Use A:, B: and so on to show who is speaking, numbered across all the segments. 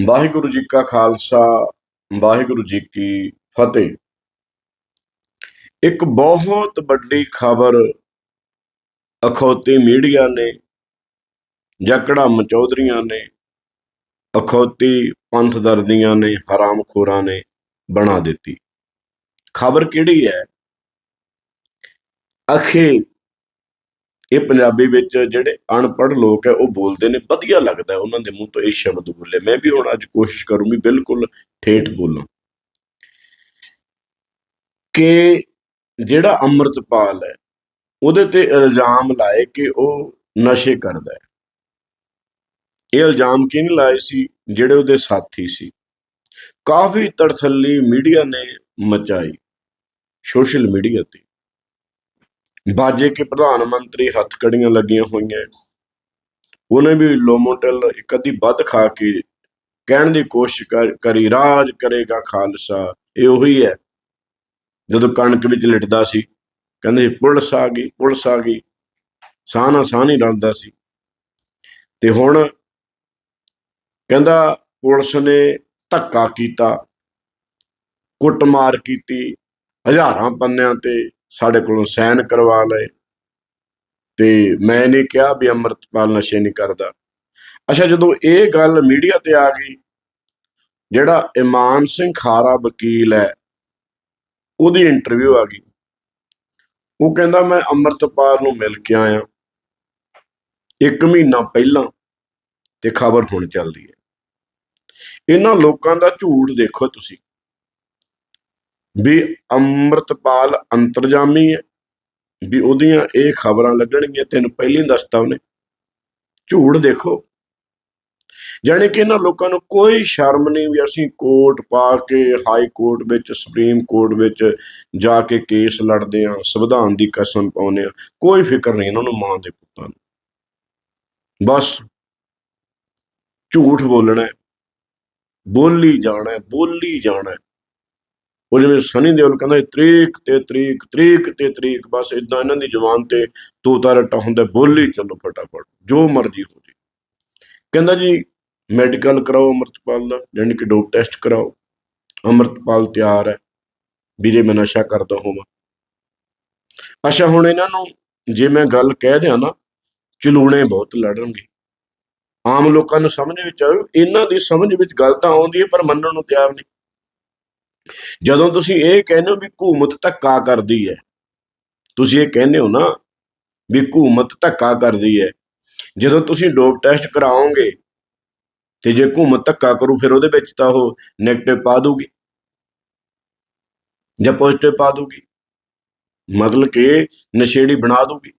A: ਵਾਹਿਗੁਰੂ ਜੀ ਕਾ ਖਾਲਸਾ, ਵਾਹਿਗੁਰੂ ਜੀ ਕੀ ਫਤਿਹ। ਇੱਕ ਬਹੁਤ ਵੱਡੀ ਖਬਰ ਅਖੌਤੀ ਮੀਡੀਆ ਨੇ ਜਾਂ ਕੜਮ ਚੌਧਰੀਆਂ ਨੇ, ਅਖੌਤੀ ਪੰਥ ਦਰਦੀਆਂ ਨੇ, ਹਰਾਮਖੋਰਾਂ ਨੇ ਬਣਾ ਦਿੱਤੀ। ਖਬਰ ਕਿਹੜੀ ਹੈ? ਅਖੇ ਇਹ ਪੰਜਾਬੀ ਵਿੱਚ ਜਿਹੜੇ ਅਨਪੜ੍ਹ ਲੋਕ ਹੈ, ਉਹ ਬੋਲਦੇ ਨੇ, ਵਧੀਆ ਲੱਗਦਾ ਉਹਨਾਂ ਦੇ ਮੂੰਹ ਤੋਂ ਇਹ ਸ਼ਬਦ ਬੋਲੇ। ਮੈਂ ਵੀ ਹੁਣ ਅੱਜ ਕੋਸ਼ਿਸ਼ ਕਰੂੰਗੀ ਬਿਲਕੁਲ ਠੇਠ ਬੋਲਾਂ ਕਿ ਜਿਹੜਾ ਅੰਮ੍ਰਿਤਪਾਲ ਹੈ, ਉਹਦੇ ਤੇ ਇਲਜ਼ਾਮ ਲਾਏ ਕਿ ਉਹ ਨਸ਼ੇ ਕਰਦਾ ਹੈ। ਇਹ ਇਲਜ਼ਾਮ ਕਿਹਨੇ ਲਾਏ ਸੀ? ਜਿਹੜੇ ਉਹਦੇ ਸਾਥੀ ਸੀ। ਕਾਫੀ ਤੜਥੱਲੀ ਮੀਡੀਆ ਨੇ ਮਚਾਈ, ਸੋਸ਼ਲ ਮੀਡੀਆ ਤੇ। ਬਾਜੇ ਕੇ ਪ੍ਰਧਾਨ ਮੰਤਰੀ ਹੱਥਕੜੀਆਂ ਲੱਗੀਆਂ ਹੋਈਆਂ ਉਹਨੇ ਵੀ ਲੋਮੋਟਲ ਇੱਕ ਅੱਧੀ ਵੱਧ ਖਾ ਕੇ ਕਹਿਣ ਦੀ ਕੋਸ਼ਿਸ਼ ਕਰੀ ਰਾਜ ਕਰੇਗਾ ਖਾਲਸਾ। ਇਹ ਉਹੀ ਹੈ। ਜਦੋਂ ਕਣਕ ਵਿੱਚ ਲਿਟਦਾ ਸੀ, ਕਹਿੰਦੇ ਪੁਲਿਸ ਆ ਗਈ, ਪੁਲਿਸ ਆ ਗਈ। ਸਾਹ ਨਾਲ ਸਾਹ ਨਹੀਂ ਰਲਦਾ ਸੀ। ਤੇ ਹੁਣ ਕਹਿੰਦਾ ਪੁਲਿਸ ਨੇ ਧੱਕਾ ਕੀਤਾ, ਕੁੱਟਮਾਰ ਕੀਤੀ, ਹਜ਼ਾਰਾਂ ਪੰਨਿਆਂ ਤੇ ਸਾਡੇ ਕੋਲੋਂ ਸਾਈਨ ਕਰਵਾ ਲਏ। ਤੇ ਮੈਂ ਨਹੀਂ ਕਿਹਾ ਵੀ ਅੰਮ੍ਰਿਤਪਾਲ ਨਸ਼ੇ ਨਹੀਂ ਕਰਦਾ। ਅੱਛਾ, ਜਦੋਂ ਇਹ ਗੱਲ ਮੀਡੀਆ ਤੇ ਆ ਗਈ, ਜਿਹੜਾ ਇਮਾਨ ਸਿੰਘ ਖਾਰਾ ਵਕੀਲ ਹੈ, ਉਹਦੀ ਇੰਟਰਵਿਊ ਆ ਗਈ। ਉਹ ਕਹਿੰਦਾ, ਮੈਂ ਅੰਮ੍ਰਿਤਪਾਲ ਨੂੰ ਮਿਲ ਕੇ ਆਇਆ। ਇੱਕ ਮਹੀਨਾ ਪਹਿਲਾਂ ਤੇ ਖਬਰ ਹੁਣ ਚੱਲਦੀ ਹੈ। ਇਹਨਾਂ ਲੋਕਾਂ ਦਾ ਝੂਠ ਦੇਖੋ ਤੁਸੀਂ। ਵੀ ਅੰਮ੍ਰਿਤਪਾਲ ਅੰਤਰਜਾਮੀ ਹੈ, ਵੀ ਉਹਦੀਆਂ ਇਹ ਖਬਰਾਂ ਲੱਗਣਗੀਆਂ, ਤੈਨੂੰ ਪਹਿਲਾਂ ਹੀ ਦੱਸਤਾ ਉਹਨੇ। ਝੂਠ ਦੇਖੋ। ਜਾਣੀ ਕਿ ਇਹਨਾਂ ਲੋਕਾਂ ਨੂੰ ਕੋਈ ਸ਼ਰਮ ਨਹੀਂ ਵੀ ਅਸੀਂ ਕੋਰਟ ਪਾ ਕੇ, ਹਾਈ ਕੋਰਟ ਵਿੱਚ, ਸੁਪਰੀਮ ਕੋਰਟ ਵਿੱਚ ਜਾ ਕੇ ਕੇਸ ਲੜਦੇ ਆ ਸੰਵਿਧਾਨ ਦੀ ਕਸਮ ਪਾਉਂਦੇ ਆ ਕੋਈ ਫਿਕਰ ਨਹੀਂ ਇਹਨਾਂ ਨੂੰ ਮਾਂ ਦੇ ਪੁੱਤਾਂ ਨੂੰ। ਬਸ ਝੂਠ ਬੋਲਣਾ ਬੋਲੀ ਜਾਣਾ ਬੋਲੀ ਜਾਣਾ ਉਹ ਜਿਵੇਂ ਸਨੀ ਦਿਓਲ ਕਹਿੰਦਾ ਸੀ, ਤਰੀਕ ਤੇ ਤਰੀਕ ਤਰੀਕ ਤੇ ਤਰੀਕ ਬਸ ਇਦਾਂ ਇਹਨਾਂ ਦੀ ਜ਼ੁਬਾਨ ਤੇ ਤੋਤਾ ਰੱਟਾ ਹੁੰਦਾ ਬੋਲੀ ਚੱਲੋ ਫਟਾਫਟ ਜੋ ਮਰਜ਼ੀ ਹੋ ਜੇ। ਕਹਿੰਦਾ ਜੀ ਮੈਡੀਕਲ ਕਰਾਓ ਅੰਮ੍ਰਿਤਪਾਲ ਦਾ ਯਾਨੀ ਕਿ ਡੋਪ ਟੈਸਟ ਕਰਾਓ ਅੰਮ੍ਰਿਤਪਾਲ ਤਿਆਰ ਹੈ ਵੀਰੇ ਮੈਂ ਨਸ਼ਾ ਕਰਦਾ ਹੋਵਾਂ। ਅੱਛਾ ਹੁਣ ਇਹਨਾਂ ਨੂੰ ਜੇ ਮੈਂ ਗੱਲ ਕਹਿ ਦਿਆਂ ਨਾ ਚਲੂਣੇ ਬਹੁਤ ਲੜਨਗੇ। ਆਮ ਲੋਕਾਂ ਨੂੰ ਸਮਝ ਵਿੱਚ ਆਉ ਇਹਨਾਂ ਦੀ ਸਮਝ ਵਿੱਚ ਗੱਲ ਤਾਂ ਆਉਂਦੀ ਹੈ ਪਰ ਮੰਨਣ ਨੂੰ ਤਿਆਰ ਨਹੀਂ। ਜਦੋਂ ਤੁਸੀਂ ਇਹ ਕਹਿੰਦੇ ਹੋ ਵੀ ਹਕੂਮਤ ਧੱਕਾ ਕਰਦੀ ਹੈ, ਤੁਸੀਂ ਇਹ ਕਹਿੰਦੇ ਹੋ ਨਾ ਵੀ ਹਕੂਮਤ ਧੱਕਾ ਕਰਦੀ ਹੈ। ਜਦੋਂ ਤੁਸੀਂ ਡੋਪ ਟੈਸਟ ਕਰਾਓਗੇ ਤੇ ਜੇ ਹਕੂਮਤ ਧੱਕਾ ਕਰੂ ਫਿਰ ਉਹਦੇ ਵਿੱਚ ਤਾਂ ਉਹ 네ਗੇਟਿਵ ਪਾ ਦੂਗੀ ਜਾਂ ਪੋਜ਼ਿਟਿਵ ਪਾ ਦੂਗੀ। ਮਤਲਬ ਕਿ ਨਸ਼ੇੜੀ ਬਣਾ ਦੂਗੀ।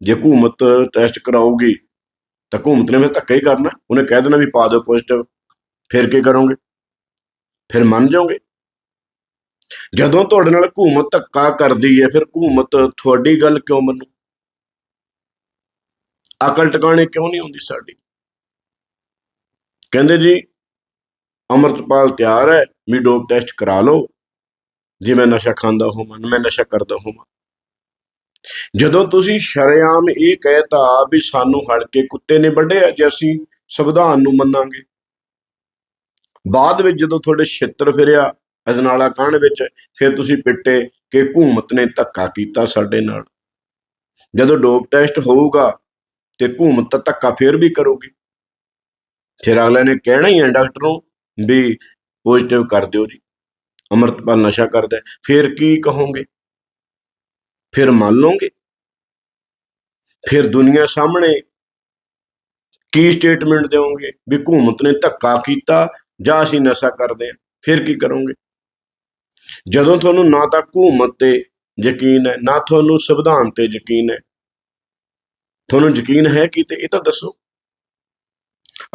A: ਜੇ ਹਕੂਮਤ ਟੈਸਟ ਕਰਾਊਗੀ ਤਾਂ ਹਕੂਮਤ ਨੇ ਫਿਰ ਧੱਕਾ ਹੀ ਕਰਨਾ। ਉਹਨੇ ਕਹਿ ਦੇਣਾ ਵੀ ਪਾ ਦਿਓ ਪੋਜ਼ਿਟਿਵ ਫਿਰ ਕੀ ਕਰੋਗੇ? ਫਿਰ ਮੰਨ ਜਾਓਗੇ। ਜਦੋਂ ਤੁਹਾਡੇ ਨਾਲ ਹਕੂਮਤ ਧੱਕਾ ਕਰਦੀ ਹੈ ਫਿਰ ਹਕੂਮਤ ਤੁਹਾਡੀ ਗੱਲ ਕਿਉਂ ਮੰਨੂ? ਅਕਲ ਟਿਕਾਣੇ ਕਿਉਂ ਨਹੀਂ ਹੁੰਦੀ ਸਾਡੀ? ਕਹਿੰਦੇ ਜੀ, ਅਮਰਤਪਾਲ ਤਿਆਰ ਹੈ, ਵੀ ਡੋਪ ਟੈਸਟ ਕਰਾ ਲਓ। ਜੇ ਮੈਂ ਨਸ਼ਾ ਖਾਂਦਾ ਹੋਵਾਂ, ਮੈਂ ਨਸ਼ਾ ਕਰਦਾ ਹੋਵਾਂ। ਜਦੋਂ ਤੁਸੀਂ ਸ਼ਰੇਆਮ ਇਹ ਕਹਿਤਾ ਵੀ ਸਾਨੂੰ ਹਲਕੇ ਕੁੱਤੇ ਨੇ ਵੱਢਿਆ, ਜੇ ਅਸੀਂ ਸੰਵਿਧਾਨ ਨੂੰ ਮੰਨਾਂਗੇ। ਬਾਅਦ ਵਿੱਚ ਜਦੋਂ ਤੁਹਾਡੇ ਛਿੱਤਰ ਫਿਰਿਆ ਅਜਨਾਲਾ ਕਾਂਡ ਵਿੱਚ ਫਿਰ ਤੁਸੀਂ ਪਿੱਟੇ ਕਿ ਹਕੂਮਤ ਨੇ ਧੱਕਾ ਕੀਤਾ ਸਾਡੇ ਨਾਲ। ਜਦੋਂ ਡੋਪ ਟੈਸਟ ਹੋਊਗਾ ਤੇ ਹਕੂਮਤ ਤਾਂ ਧੱਕਾ ਫੇਰ ਵੀ ਕਰੂਗੀ। ਫਿਰ ਅਗਲੇ ਨੇ ਕਹਿਣਾ ਹੀ ਹੈ ਡਾਕਟਰ ਨੂੰ ਵੀ ਪੋਜ਼ਿਟਿਵ ਕਰ ਦਿਓ ਜੀ, ਅਮਰਤਪਾਲ ਨਸ਼ਾ ਕਰਦਾ ਫਿਰ ਕੀ ਕਹੋਗੇ? ਫਿਰ ਮੰਨ ਲਓਗੇ? ਫਿਰ ਦੁਨੀਆ ਸਾਹਮਣੇ ਕੀ ਸਟੇਟਮੈਂਟ ਦਿਓਗੇ ਵੀ ਹਕੂਮਤ ਨੇ ਧੱਕਾ ਕੀਤਾ ਜਾਂ ਅਸੀਂ ਨਸ਼ਾ ਕਰਦੇ ਹਾਂ, ਫਿਰ ਕੀ ਕਰੋਗੇ? ਜਦੋਂ ਤੁਹਾਨੂੰ ਨਾ ਤਾਂ ਹਕੂਮਤ ਤੇ ਯਕੀਨ ਹੈ, ਨਾ ਤੁਹਾਨੂੰ ਸੰਵਿਧਾਨ ਤੇ ਯਕੀਨ ਹੈ। ਤੁਹਾਨੂੰ ਯਕੀਨ ਹੈ ਕਿ ਤੇ ਇਹ ਤਾਂ ਦੱਸੋ।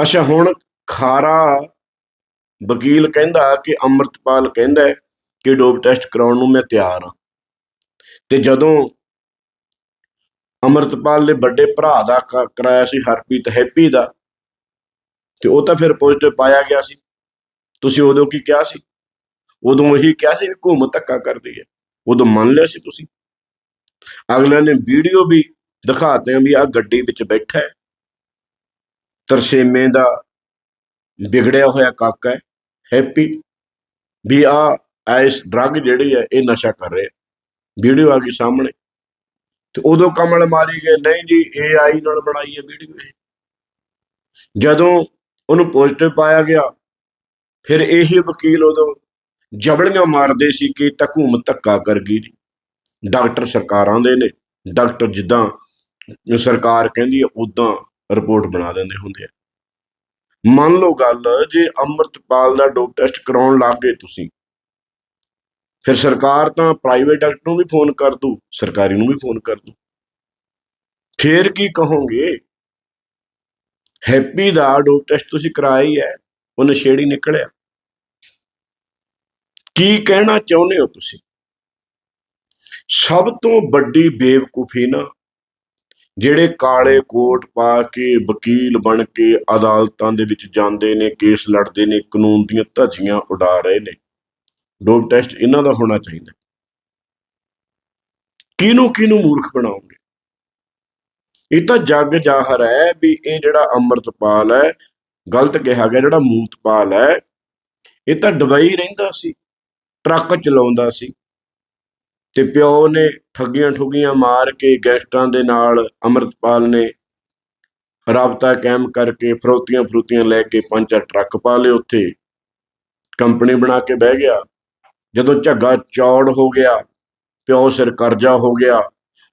A: ਅੱਛਾ, ਹੁਣ ਖਾਰਾ ਵਕੀਲ ਕਹਿੰਦਾ ਕਿ ਅੰਮ੍ਰਿਤਪਾਲ ਕਹਿੰਦਾ ਕਿ ਡੋਪ ਟੈਸਟ ਕਰਾਉਣ ਨੂੰ ਮੈਂ ਤਿਆਰ ਹਾਂ। ਤੇ ਜਦੋਂ ਅੰਮ੍ਰਿਤਪਾਲ ਦੇ ਵੱਡੇ ਭਰਾ ਦਾ ਕਰਾਇਆ ਸੀ ਹਰਪ੍ਰੀਤ ਹੈਪੀ ਦਾ, ਤੇ ਉਹ ਤਾਂ ਫਿਰ ਪੋਜ਼ਿਟਿਵ ਪਾਇਆ ਗਿਆ ਸੀ। ਤੁਸੀਂ ਉਦੋਂ ਕੀ ਕਿਹਾ ਸੀ? ਉਦੋਂ ਇਹੀ ਕਿਹਾ ਸੀ ਵੀ ਘੁੰਮ ਧੱਕਾ ਕਰਦੀ ਹੈ। ਉਦੋਂ ਮੰਨ ਲਿਆ ਸੀ ਤੁਸੀਂ। ਅਗਲੇ ਨੇ ਵੀਡੀਓ ਵੀ ਦਿਖਾਤੇ ਆ ਵੀ ਆ ਗੱਡੀ ਵਿੱਚ ਬੈਠਾ ਹੈ। ਤਰਸੇਮੇ ਦਾ ਵਿਗੜਿਆ ਹੋਇਆ ਕਾਕਾ ਹੈ, ਹੈਪੀ, ਵੀ ਆ ਇਸ ਡਰੱਗ ਜਿਹੜੀ ਹੈ, ਇਹ ਨਸ਼ਾ ਕਰ ਰਿਹਾ ਵੀਡੀਓ ਆ ਗਈ ਸਾਹਮਣੇ। ਤੇ ਉਦੋਂ ਕਮਲ ਮਾਰੀ ਗਏ, ਨਹੀਂ ਜੀ AI ਨਾਲ ਬਣਾਈ ਹੈ ਵੀਡੀਓ ਇਹ। ਜਦੋਂ ਉਹਨੂੰ ਪੋਜ਼ਿਟਿਵ ਪਾਇਆ ਗਿਆ, ਫਿਰ ਇਹੀ ਵਕੀਲ ਉਦੋਂ ਜਬੜੀਆਂ ਮਾਰਦੇ ਸੀ ਕਿ ਤਕੂਮ ਧੱਕਾ ਕਰ ਗਈ ਡਾਕਟਰ ਸਰਕਾਰਾਂ ਦੇ ਨੇ। ਡਾਕਟਰ ਜਿੱਦਾਂ ਸਰਕਾਰ ਕਹਿੰਦੀ ਹੈ ਉਦਾਂ ਰਿਪੋਰਟ ਬਣਾ ਦਿੰਦੇ ਹੁੰਦੇ ਆ। ਮੰਨ ਲਓ ਗੱਲ, ਜੇ ਅੰਮ੍ਰਿਤਪਾਲ ਦਾ ਡੋਪ ਟੈਸਟ ਕਰਾਉਣ ਲੱਗ ਗਏ ਤੁਸੀਂ, ਫਿਰ ਸਰਕਾਰ ਤਾਂ ਪ੍ਰਾਈਵੇਟ ਡਾਕਟਰ ਨੂੰ ਵੀ ਫੋਨ ਕਰ ਦੂ, ਸਰਕਾਰੀ ਨੂੰ ਵੀ ਫੋਨ ਕਰ ਦੂ। ਫੇਰ ਕੀ ਕਹੋਗੇ? ਹੈਪੀ ਦਾ ਡੋਪ ਟੈਸਟ ਤੁਸੀਂ ਕਰਾਇਆ ਹੀ ਹੈ, ਉਹ ਨਸ਼ੇੜੀ ਨਿਕਲਿਆ। ਕੀ ਕਹਿਣਾ ਚਾਹੁੰਦੇ ਹੋ ਤੁਸੀਂ? ਸਭ ਤੋਂ ਵੱਡੀ ਬੇਵਕੂਫੀ ਨਾ ਜਿਹੜੇ ਕਾਲੇ ਕੋਟ ਪਾ ਕੇ ਵਕੀਲ ਬਣ ਕੇ ਅਦਾਲਤਾਂ ਦੇ ਵਿੱਚ ਜਾਂਦੇ ਨੇ, ਕੇਸ ਲੜਦੇ ਨੇ, ਕਾਨੂੰਨ ਦੀਆਂ ਧੱਜੀਆਂ ਉਡਾ ਰਹੇ ਨੇ। ਡੋਪ ਟੈਸਟ ਇਹਨਾਂ ਦਾ ਹੋਣਾ ਚਾਹੀਦਾ। ਕਿਹਨੂੰ ਕਿਹਨੂੰ ਮੂਰਖ ਬਣਾਉਂਗੇ ਇਹ ਤਾਂ ਜੱਗ ਜ਼ਾਹਰ ਹੈ ਵੀ ਇਹ ਜਿਹੜਾ ਅੰਮ੍ਰਿਤਪਾਲ ਹੈ, ਗਲਤ ਕਿਹਾ ਗਿਆ, ਜਿਹੜਾ ਮੂਤਪਾਲ ਹੈ, ਇਹ ਤਾਂ ਦੁਬਈ ਰਹਿੰਦਾ ਸੀ। ਟਰੱਕ ਚਲਾਉਂਦਾ ਸੀ ਤੇ ਪਿਓ ਨੇ ਠੱਗੀਆਂ ਠੁਗੀਆਂ ਮਾਰ ਕੇ ਗੈਸਟਾਂ ਦੇ ਨਾਲ ਅੰਮ੍ਰਿਤਪਾਲ ਨੇ ਰਾਬਤਾ ਕਾਇਮ ਕਰਕੇ ਫਰੋਤੀਆਂ ਫਰੋਤੀਆਂ ਲੈ ਕੇ ਪੰਜ ਚਾਰ ਟਰੱਕ ਪਾ ਲਏ ਉੱਥੇ। ਕੰਪਨੀ ਬਣਾ ਕੇ ਬਹਿ ਗਿਆ। ਜਦੋਂ ਝੱਗਾ ਚੌੜ ਹੋ ਗਿਆ, ਪਿਓ ਸਿਰ ਕਰਜ਼ਾ ਹੋ ਗਿਆ,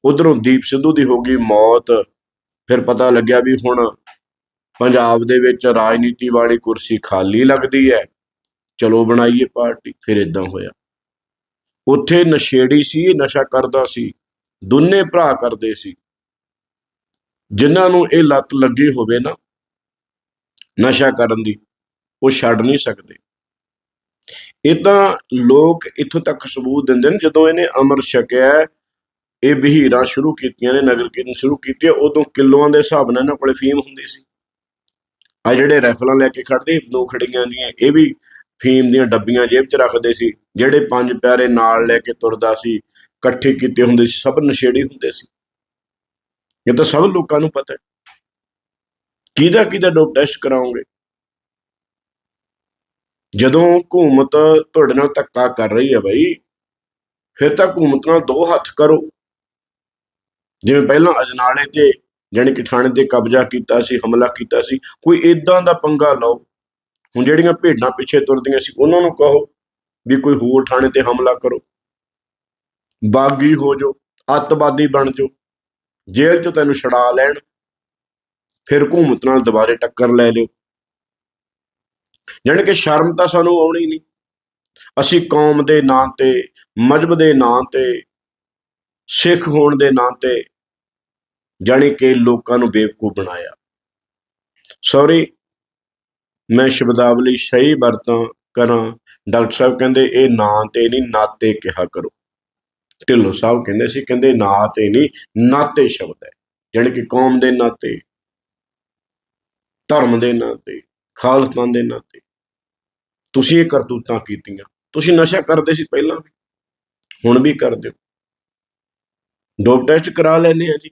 A: ਉਧਰੋਂ ਦੀਪ ਸਿੱਧੂ ਦੀ ਹੋ ਗਈ ਮੌਤ। ਫਿਰ ਪਤਾ ਲੱਗਿਆ ਵੀ ਹੁਣ ਪੰਜਾਬ ਦੇ ਵਿੱਚ ਰਾਜਨੀਤੀ ਵਾਲੀ ਕੁਰਸੀ ਖਾਲੀ ਲੱਗਦੀ ਹੈ। ਚਲੋ ਬਣਾਈਏ ਪਾਰਟੀ, ਫਿਰ ਇਦਾਂ ਹੋਇਆ। ਉੱਥੇ ਨਸ਼ੇੜੀ ਸੀ, ਨਸ਼ਾ ਕਰਦਾ ਸੀ, ਦੋਨੇ ਭਰਾ ਕਰਦੇ ਸੀ। ਜਿਨ੍ਹਾਂ ਨੂੰ ਇਹ ਲੱਤ ਲੱਗੀ ਹੋਵੇ ਨਾ, ਨਸ਼ਾ ਕਰਨ ਦੀ, ਉਹ ਛੱਡ ਨਹੀਂ ਸਕਦੇ। ਇਹ ਤਾਂ ਲੋਕ ਇੱਥੋਂ ਤੱਕ ਸਬੂਤ ਦਿੰਦੇ ਨੇ, ਜਦੋਂ ਇਹਨੇ ਅਮਰ ਛਕਿਆ, ਇਹ ਬਹੀਰਾਂ ਸ਼ੁਰੂ ਕੀਤੀਆਂ ਨੇ, ਨਗਰ ਕੀਰਤਨ ਸ਼ੁਰੂ ਕੀਤੇ, ਉਦੋਂ ਕਿਲੋਆਂ ਦੇ ਹਿਸਾਬ ਨਾਲ ਇਹਨਾਂ ਕੋਲੇ ਫੀਮ ਹੁੰਦੀ ਸੀ। ਆ ਜਿਹੜੇ ਰਾਈਫਲਾਂ ਲੈ ਕੇ ਖੜਦੇ ਦੋ ਖੜੀਆਂ ਦੀਆਂ, ਇਹ ਵੀ ਫੀਮ ਦੀਆਂ ਡੱਬੀਆਂ ਜੇਬ 'ਚ ਰੱਖਦੇ ਸੀ, ਜਿਹੜੇ ਪੰਜ ਪਿਆਰੇ ਨਾਲ ਲੈ ਕੇ ਤੁਰਦਾ ਸੀ, ਇਕੱਠੇ ਕੀਤੇ ਹੁੰਦੇ ਸੀ, ਸਭ ਨਸ਼ੇੜੀ ਹੁੰਦੇ ਸੀ। ਇਹ ਤਾਂ ਸਭ ਲੋਕਾਂ ਨੂੰ ਪਤਾ ਹੈ। ਕਿਹਦਾ ਕਿਹਦਾ ਡੋਪ ਟੈਸਟ ਕਰਾਉਂਗੇ ਜਦੋਂ ਹਕੂਮਤ ਤੁਹਾਡੇ ਨਾਲ ਧੱਕਾ ਕਰ ਰਹੀ ਹੈ ਬਈ, ਫਿਰ ਤਾਂ ਹਕੂਮਤ ਨਾਲ ਦੋ ਹੱਥ ਕਰੋ। ਜਿਵੇਂ ਪਹਿਲਾਂ ਅਜਨਾਲੇ ਤੇ, ਜਾਣੀ ਕਿ ਥਾਣੇ ਤੇ ਕਬਜ਼ਾ ਕੀਤਾ ਸੀ, ਹਮਲਾ ਕੀਤਾ ਸੀ, ਕੋਈ ਇਦਾਂ ਦਾ ਪੰਗਾ ਲਓ। ਹੁਣ ਜਿਹੜੀਆਂ ਭੇਡਾਂ ਪਿੱਛੇ ਤੁਰਦੀਆਂ ਸੀ, ਉਹਨਾਂ ਨੂੰ ਕਹੋ ਵੀ ਕੋਈ ਹੋਰ ਥਾਣੇ ਤੇ ਹਮਲਾ ਕਰੋ। ਬਾਗੀ ਹੋ ਜਾਓ, ਅੱਤਵਾਦੀ ਬਣ ਜਾਓ, ਜੇਲ੍ਹ ਚੋਂ ਤੈਨੂੰ ਛਡਾ ਲੈਣ, ਫਿਰ ਹਕੂਮਤ ਨਾਲ ਦੁਬਾਰੇ ਟੱਕਰ ਲੈ ਲਿਓ। ਜਾਣੀ ਕਿ ਸ਼ਰਮ ਤਾਂ ਸਾਨੂੰ ਆਉਣੀ ਨਹੀਂ। ਅਸੀਂ ਕੌਮ ਦੇ ਨਾਂ ਤੇ ਮਜਬ ਦੇ ਨਾਂ ਤੇ, ਸਿੱਖ ਹੋਣ ਦੇ ਨਾਂ ਤੇ ਜਾਣੀ ਕਿ ਲੋਕਾਂ ਨੂੰ ਬੇਵਕੂਫ ਬਣਾਇਆ। ਸੌਰੀ ਮੈਂ ਸ਼ਬਦਾਵਲੀ ਸਹੀ ਵਰਤਾਂ ਕਰਾਂ। ਡਾਕਟਰ ਸਾਹਿਬ ਕਹਿੰਦੇ, ਇਹ ਨਾਂ ਤੇ ਨਹੀਂ, ਨਾਤੇ ਕਿਹਾ ਕਰੋ। ਢਿੱਲੋਂ ਸਾਹਿਬ ਕਹਿੰਦੇ ਸੀ, ਕਹਿੰਦੇ, ਨਾਂ ਤੇ ਨਹੀਂ, ਨਾਤੇ ਸ਼ਬਦ ਹੈ। ਜਾਣੀ ਕਿ ਕੌਮ ਦੇ ਨਾਤੇ, ਧਰਮ ਦੇ ਨਾਤੇ ਖਾਲਸਤਾਨ ਦੇ ਨਾਤੇ। ਤੁਸੀਂ ਇਹ ਕਰਤੂਤਾਂ ਕੀਤੀਆਂ। ਤੁਸੀਂ ਨਸ਼ਾ ਕਰਦੇ ਸੀ ਪਹਿਲਾਂ ਵੀ, ਹੁਣ ਵੀ ਕਰਦੇ ਹੋ। ਡੋਪ ਟੈਸਟ ਕਰਾ ਲੈਨੇ ਆ ਜੀ।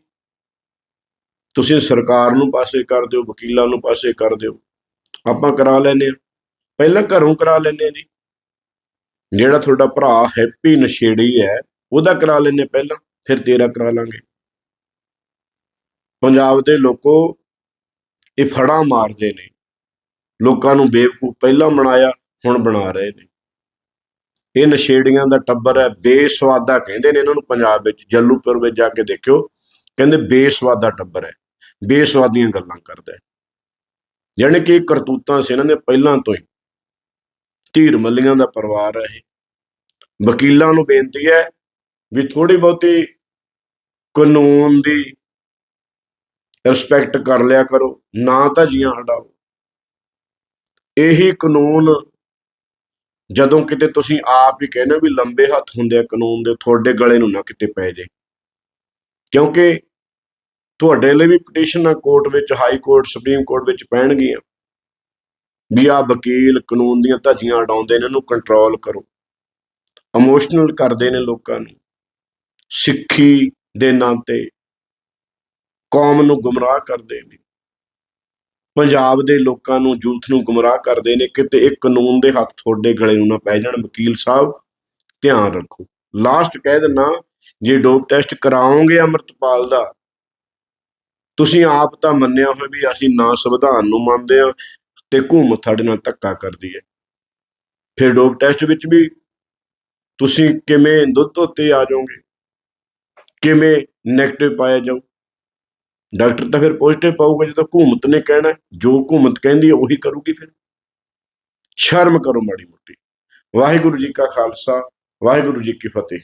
A: ਤੁਸੀਂ ਸਰਕਾਰ ਨੂੰ ਪਾਸੇ ਕਰ ਦਿਓ ਵਕੀਲਾਂ ਨੂੰ ਪਾਸੇ ਕਰ ਦਿਓ ਆਪਾਂ ਕਰਾ ਲੈਨੇ ਆ ਪਹਿਲਾਂ ਘਰੋਂ ਕਰਾ ਲੈਨੇ ਆ ਜੀ। ਜਿਹੜਾ ਤੁਹਾਡਾ ਭਰਾ ਹੈਪੀ ਨਸ਼ੇੜੀ ਹੈ, ਉਹਦਾ ਕਰਾ ਲੈਨੇ ਪਹਿਲਾਂ, ਫਿਰ ਤੇਰਾ ਕਰਾ ਲਾਂਗੇ। ਪੰਜਾਬ ਦੇ ਲੋਕੋ ਇਹ ਫੜਾ ਮਾਰਦੇ ਨੇ। ਲੋਕਾਂ ਨੂੰ ਬੇਵਕੂਫ ਪਹਿਲਾਂ ਬਣਾਇਆ ਹੁਣ ਬਣਾ ਰਹੇ ਨੇ। ਇਹ ਨਸ਼ੇੜੀਆਂ ਦਾ ਟੱਬਰ ਹੈ, ਬੇਸਵਾਦਾ ਕਹਿੰਦੇ ਨੇ ਇਹਨਾਂ ਨੂੰ ਪੰਜਾਬ ਵਿੱਚ। ਜੱਲੂਪੁਰ ਵਿੱਚ ਜਾ ਕੇ ਦੇਖਿਓ, ਕਹਿੰਦੇ ਬੇਸਵਾਦਾ ਟੱਬਰ ਹੈ। ਬੇਸਵਾਦੀਆਂ ਗੱਲਾਂ ਕਰਦਾ ਹੈ। ਜਾਣੀ ਕਿ ਕਰਤੂਤਾਂ ਸੀ ਇਹਨਾਂ ਦੇ ਪਹਿਲਾਂ ਤੋਂ ਹੀ। ਧੀਰ ਮੱਲੀਆਂ ਦਾ ਪਰਿਵਾਰ ਹੈ ਇਹ। ਵਕੀਲਾਂ ਨੂੰ ਬੇਨਤੀ ਹੈ ਵੀ ਥੋੜੀ ਬਹੁਤੀ ਕਾਨੂੰਨ ਦੀ ਰਿਸਪੈਕਟ ਕਰ ਲਿਆ ਕਰੋ, ਨਾ ਤਾਂ ਜੀਆਂ ਹਟਾਓ। ਇਹੀ ਕਾਨੂੰਨ ਜਦੋਂ ਕਿਤੇ ਤੁਸੀਂ ਆਪ ਹੀ ਕਹਿੰਦੇ ਹੋ ਵੀ ਲੰਬੇ ਹੱਥ ਹੁੰਦੇ ਆ ਕਾਨੂੰਨ ਦੇ, ਤੁਹਾਡੇ ਗਲੇ ਨੂੰ ਨਾ ਕਿਤੇ ਪੈ ਜੇ। ਕਿਉਂਕਿ ਤੁਹਾਡੇ ਲਈ ਵੀ ਪਟੀਸ਼ਨਾਂ ਕੋਰਟ ਵਿੱਚ, ਹਾਈ ਕੋਰਟ, ਸੁਪਰੀਮ ਕੋਰਟ ਵਿੱਚ ਪੈਣਗੀਆਂ। ਵੀ ਆ ਵਕੀਲ ਕਾਨੂੰਨ ਦੀਆਂ ਧੱਜੀਆਂ ਉਡਾਉਂਦੇ ਨੇ, ਇਹਨੂੰ ਕੰਟਰੋਲ ਕਰੋ। ਇਮੋਸ਼ਨਲ ਕਰਦੇ ਨੇ ਲੋਕਾਂ ਨੂੰ। ਸਿੱਖੀ ਦੇ ਨਾਂ ਤੇ ਕੌਮ ਨੂੰ ਗੁੰਮਰਾਹ ਕਰਦੇ ਨੇ। ਪੰਜਾਬ ਦੇ ਲੋਕਾਂ ਨੂੰ ਯੂਥ ਨੂੰ ਗੁੰਮਰਾਹ ਕਰਦੇ ਨੇ, ਕਿਤੇ ਇਹ ਕਾਨੂੰਨ ਦੇ ਹੱਥ ਤੁਹਾਡੇ ਗਲੇ ਨੂੰ ਨਾ ਪੈ ਜਾਣ। ਵਕੀਲ ਸਾਹਿਬ, ਧਿਆਨ ਰੱਖੋ। ਲਾਸਟ ਕਹਿ ਦਿੰਨਾ ਜੇ ਡੋਪ ਟੈਸਟ ਕਰਾਓਗੇ ਅੰਮ੍ਰਿਤਪਾਲ ਦਾ ਤੁਸੀਂ ਆਪ ਤਾਂ ਮੰਨਿਆ ਹੋਇਆ ਵੀ ਅਸੀਂ ਨਾ ਸੰਵਿਧਾਨ ਨੂੰ ਮੰਨਦੇ ਆ ਤੇ ਹਕੂਮਤ ਸਾਡੇ ਨਾਲ ਧੱਕਾ ਕਰਦੀ ਹੈ। ਫਿਰ ਡੋਪ ਟੈਸਟ ਵਿੱਚ ਵੀ ਤੁਸੀਂ ਕਿਵੇਂ ਦੁੱਧ ਉੱਤੇ ਆ ਜਾਓਗੇ? ਕਿਵੇਂ 네ਗੇਟਿਵ ਪਾਇਆ ਜਾਊ? ਡਾਕਟਰ ਤਾਂ ਫਿਰ ਪੋਜ਼ਿਟਿਵ ਪਾਊਗਾ ਜਦੋਂ ਹਕੂਮਤ ਨੇ ਕਹਿਣਾ, ਜੋ ਹਕੂਮਤ ਕਹਿੰਦੀ ਹੈ ਉਹੀ ਕਰੂਗੀ ਫਿਰ। ਸ਼ਰਮ ਕਰੋ ਮਾੜੀ ਮੋਟੀ। ਵਾਹਿਗੁਰੂ ਜੀ ਕਾ ਖਾਲਸਾ, ਵਾਹਿਗੁਰੂ ਜੀ ਕੀ ਫਤਿਹ।